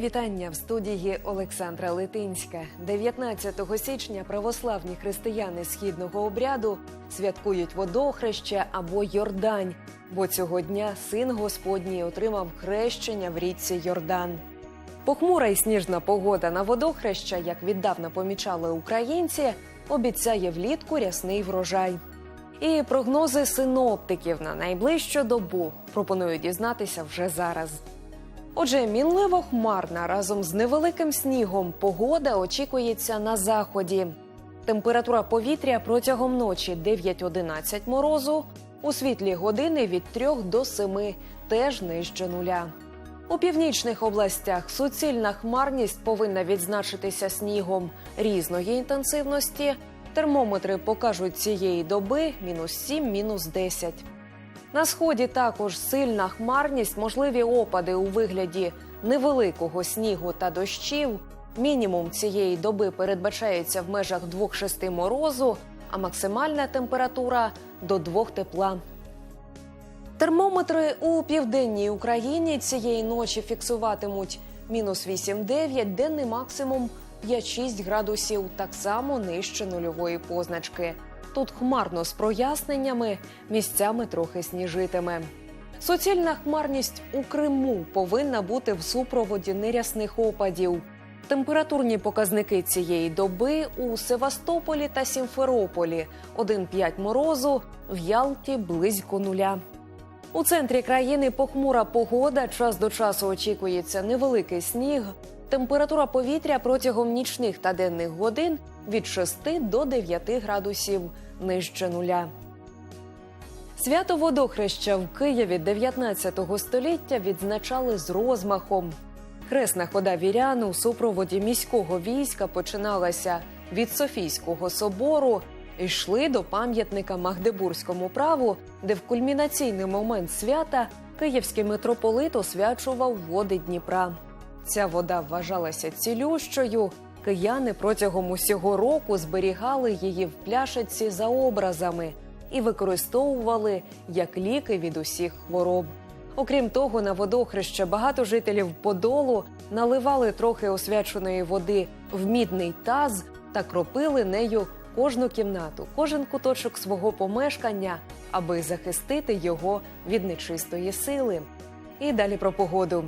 Вітання в студії Олександра Литинська. 19 січня православні християни східного обряду святкують водохреща або Йордань, бо цього дня син Господній отримав хрещення в річці Йордан. Похмура і сніжна погода на водохреща, як віддавна помічали українці, обіцяє влітку рясний врожай. І прогнози синоптиків на найближчу добу пропоную дізнатися вже зараз. Отже, мінливо хмарна разом з невеликим снігом погода очікується на заході. Температура повітря протягом ночі 9-11 морозу, у світлі години від 3 до 7, теж нижче нуля. У північних областях суцільна хмарність повинна відзначитися снігом різної інтенсивності. Термометри покажуть цієї доби мінус 7, мінус 10. На сході також сильна хмарність, можливі опади у вигляді невеликого снігу та дощів. Мінімум цієї доби передбачається в межах 2-6 морозу, а максимальна температура до 2 тепла. Термометри у південній Україні цієї ночі фіксуватимуть мінус 8-9, денний максимум 5-6 градусів, так само нижче нульової позначки. Тут хмарно з проясненнями, місцями трохи сніжитиме. Суцільна хмарність у Криму повинна бути в супроводі нерясних опадів. Температурні показники цієї доби у Севастополі та Сімферополі 1,5 морозу, в Ялті близько нуля. У центрі країни похмура погода. Час до часу очікується невеликий сніг. Температура повітря протягом нічних та денних годин від 6 до 9 градусів нижче нуля. Свято водохреща в Києві 19 століття відзначали з розмахом. Хресна хода вірян у супроводі міського війська починалася від Софійського собору йшли до пам'ятника Магдебурзькому праву, де в кульмінаційний момент свята київський митрополит освячував води Дніпра. Ця вода вважалася цілющою. Кияни протягом усього року зберігали її в пляшиці за образами і використовували як ліки від усіх хвороб. Окрім того, на водохреще багато жителів Подолу наливали трохи освяченої води в мідний таз та кропили нею кожну кімнату, кожен куточок свого помешкання, аби захистити його від нечистої сили. І далі про погоду.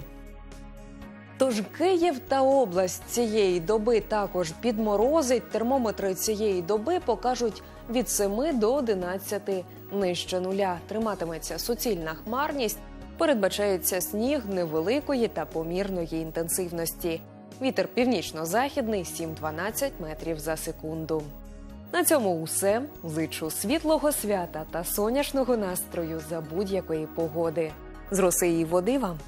Тож Київ та область цієї доби також підморозить. Термометри цієї доби покажуть від 7 до 11 нижче нуля. Триматиметься суцільна хмарність. Передбачається сніг невеликої та помірної інтенсивності. Вітер північно-західний 7-12 метрів за секунду. На цьому усе. Зичу світлого свята та сонячного настрою за будь-якої погоди. З роси і води вам!